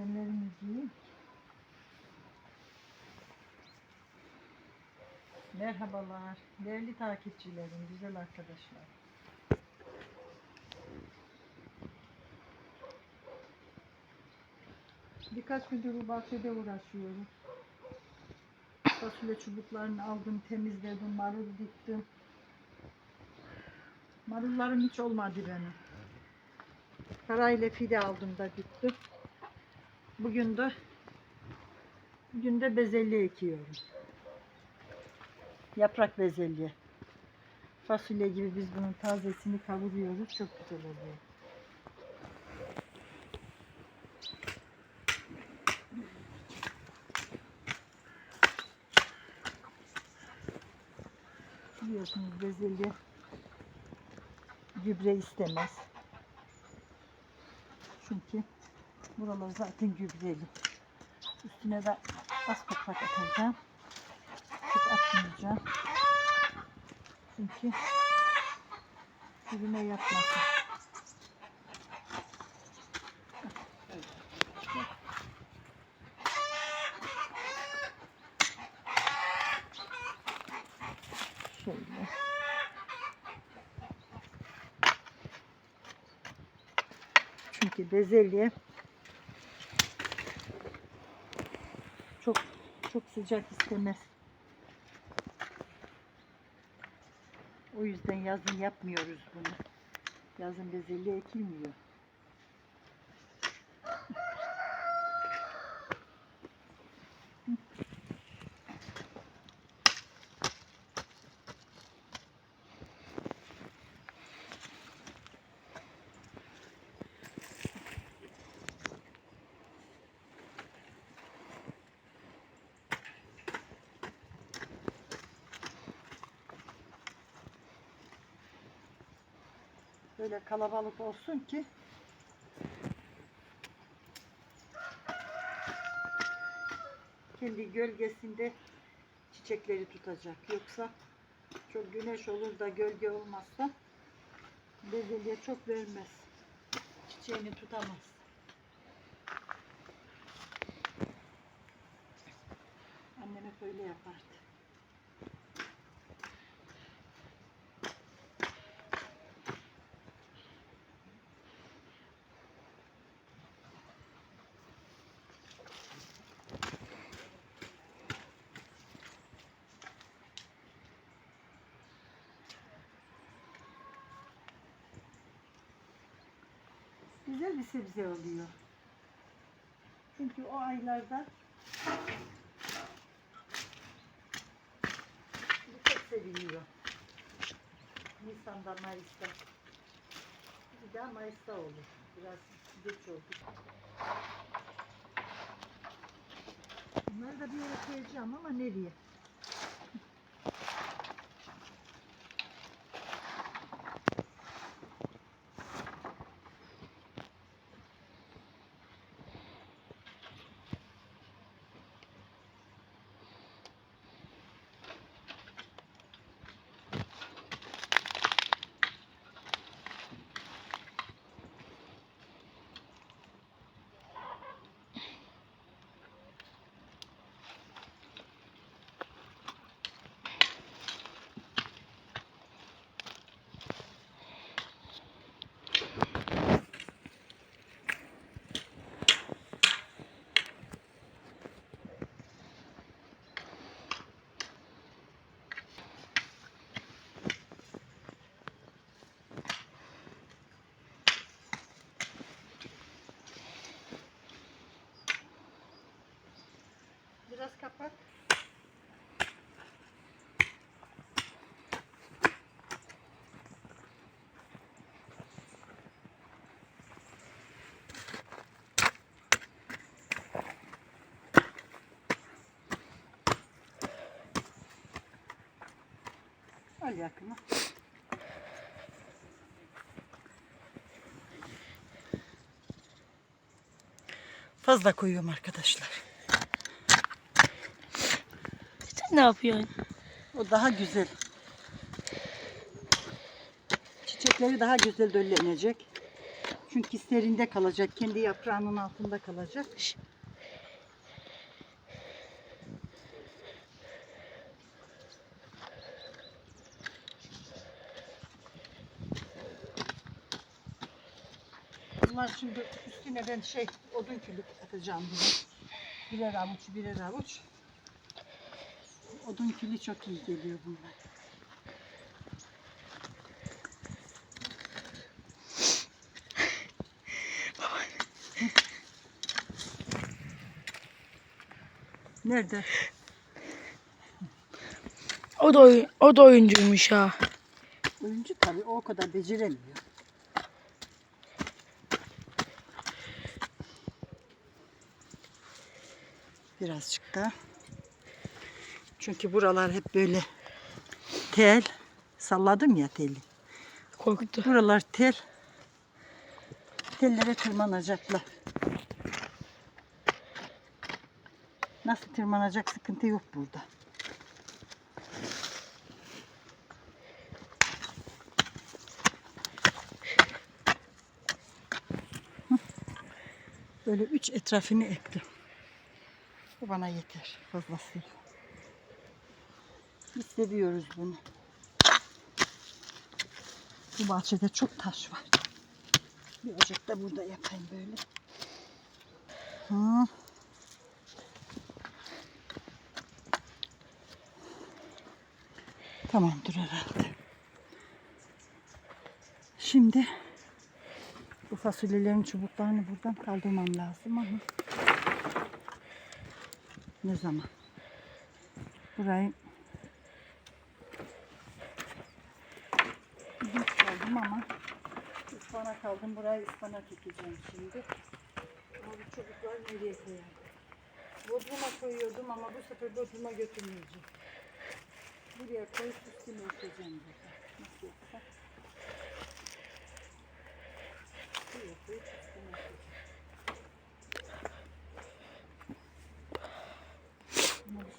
Yiyeyim. Merhabalar. Değerli takipçilerim, güzel arkadaşlar. Birkaç gündür bu bahçede uğraşıyorum. Fasulye çubuklarını aldım, temizledim, marul diktim. Marullarım hiç olmadı benim. Parayla fide aldım da diktim. Bugün de bugün de bezelye ekiyorum. Yaprak bezelye. Fasulye gibi biz bunun tazesini kavuruyoruz. Çok güzel oluyor. Biliyorsunuz bezelye gübre istemez. Çünkü buralar zaten gübreli. Üstüne de az toprak atacağım. Çok atmayacağım. Çünkü dibine yapmasın. Şöyle. Çünkü bezelye çok çok sıcak istemez. O yüzden yazın yapmıyoruz bunu. Yazın bezelye ekilmiyor. Böyle kalabalık olsun ki kendi gölgesinde çiçekleri tutacak. Yoksa çok güneş olur da gölge olmazsa bezelye çok vermez. Çiçeğini tutamaz. Annem hep öyle yapardı. Güzel bir sebze oluyor. Çünkü o aylarda çok seviliyor. Nisan'da, Mayıs'ta. Bir daha Mayıs'ta olur. Biraz geç oldu. Bunları da bir yere koyacağım ama nereye? Al yakına. Fazla koyuyorum arkadaşlar. Sen ne yapıyorsun? O daha güzel. Çiçekleri daha güzel döllenecek. Çünkü serinde kalacak. Kendi yaprağının altında kalacak. Bunlar şimdi üstüne ben şey odun külü atacağım bunu. Birer avuç birer avuç. Odun külü çok iyi geliyor bunlar. Nerede? O da o da oyuncuymuş ha. Oyuncu tabii o kadar beceremiyor. Birazcık da. Çünkü buralar hep böyle tel. Salladım ya teli. Korkuttu. Buralar tel. Tellere tırmanacaklar. Nasıl tırmanacak sıkıntı yok burada. Böyle üç etrafını ektim. Bana yeter fazlasıyla. Biz seviyoruz bunu. Bu bahçede çok taş var. Bir ocak da burada yapayım böyle. Hı. Tamamdır herhalde. Şimdi bu fasulyelerin çubuklarını buradan kaldırmam lazım ama ne zaman? Burayı Hiç kaldım ama ıspanak aldım. Buraya ıspanak ekeceğim şimdi. Ama bu çocuklar nereye koyar? Bodruma koyuyordum ama bu sefer Bodrum'a götürmeyeceğim. Buraya koyup üstüne ekeceğim burada. Nasıl yapsam? Buraya koyup üstüne ekeceğim.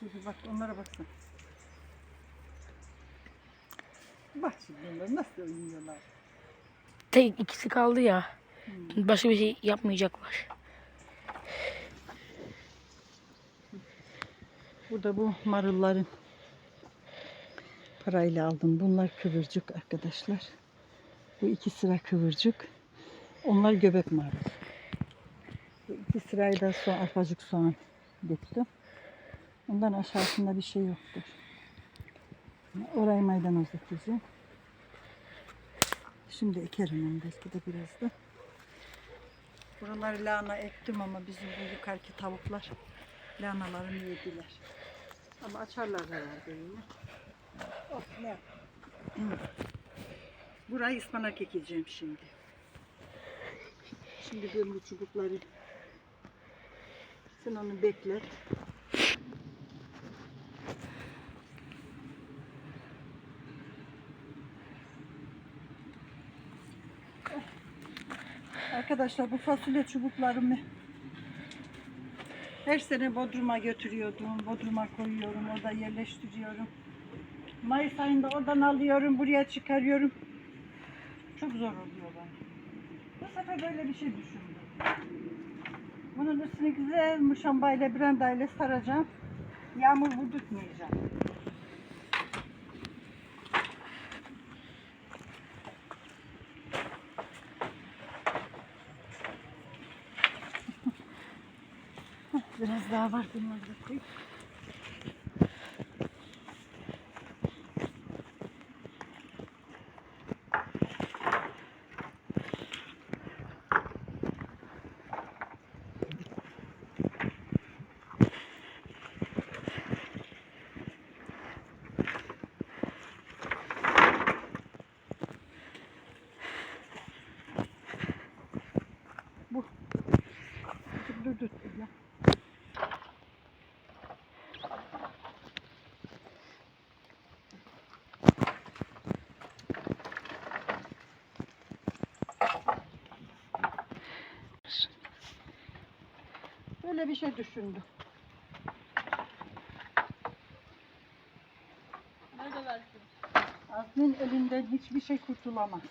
Şey bak onlara baksana. Bak şimdi onlar nasıl oynuyorlar. Tek ikisi kaldı ya. Başka bir şey yapmayacaklar. Burada bu marulların parayla aldım. Bunlar kıvırcık arkadaşlar. Bu iki sıra kıvırcık. Onlar göbek marul. İki sırayı da soğan, arpacık soğan döktüm. Ondan aşağısında bir şey yoktur. Orayı maydanoz ekeceğim. Şimdi ekerim onu belki de biraz da. Buraları lahana ektim ama bizim bu yukarıki tavuklar lahanalarımı yediler. Ama açarlar herhalde yine. Of ne. Burayı ıspanak ekeceğim şimdi. Şimdi ben bu çubukları sen onu bekle. Arkadaşlar bu fasulye çubuklarımı her sene Bodrum'a götürüyordum. Bodrum'a koyuyorum. Orada yerleştiriyorum. Mayıs ayında oradan alıyorum. Buraya çıkarıyorum. Çok zor oluyor bana. Bu sefer böyle bir şey düşündüm. Bunun üstüne güzel muşambayla, brandayla saracağım. Yağmur vurdurtmayacağım. Biraz daha var bunları da koyayım. Bu. Dur dur dur. dur ya. Böyle bir şey düşündüm. Azmin elinden hiçbir şey kurtulamaz.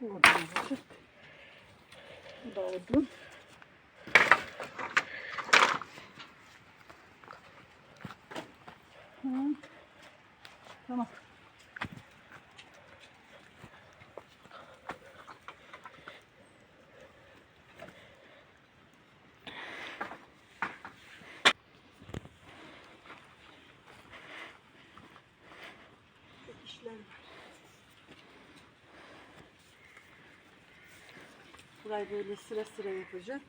Bu odun olacak. Bu da odun. Tamam. Burayı böyle sıra sıra yapacağım.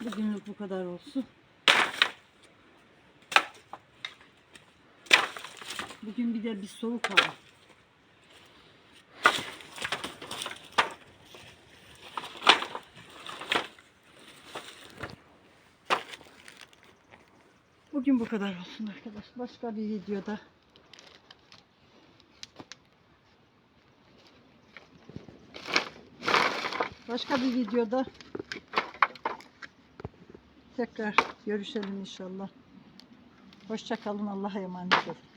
Bugünlük bu kadar olsun. Bugün bir de bir soğuk hava. Bugün bu kadar olsun arkadaş. Başka bir videoda Başka bir videoda tekrar görüşelim inşallah. Hoşça kalın. Allah'a emanet olun.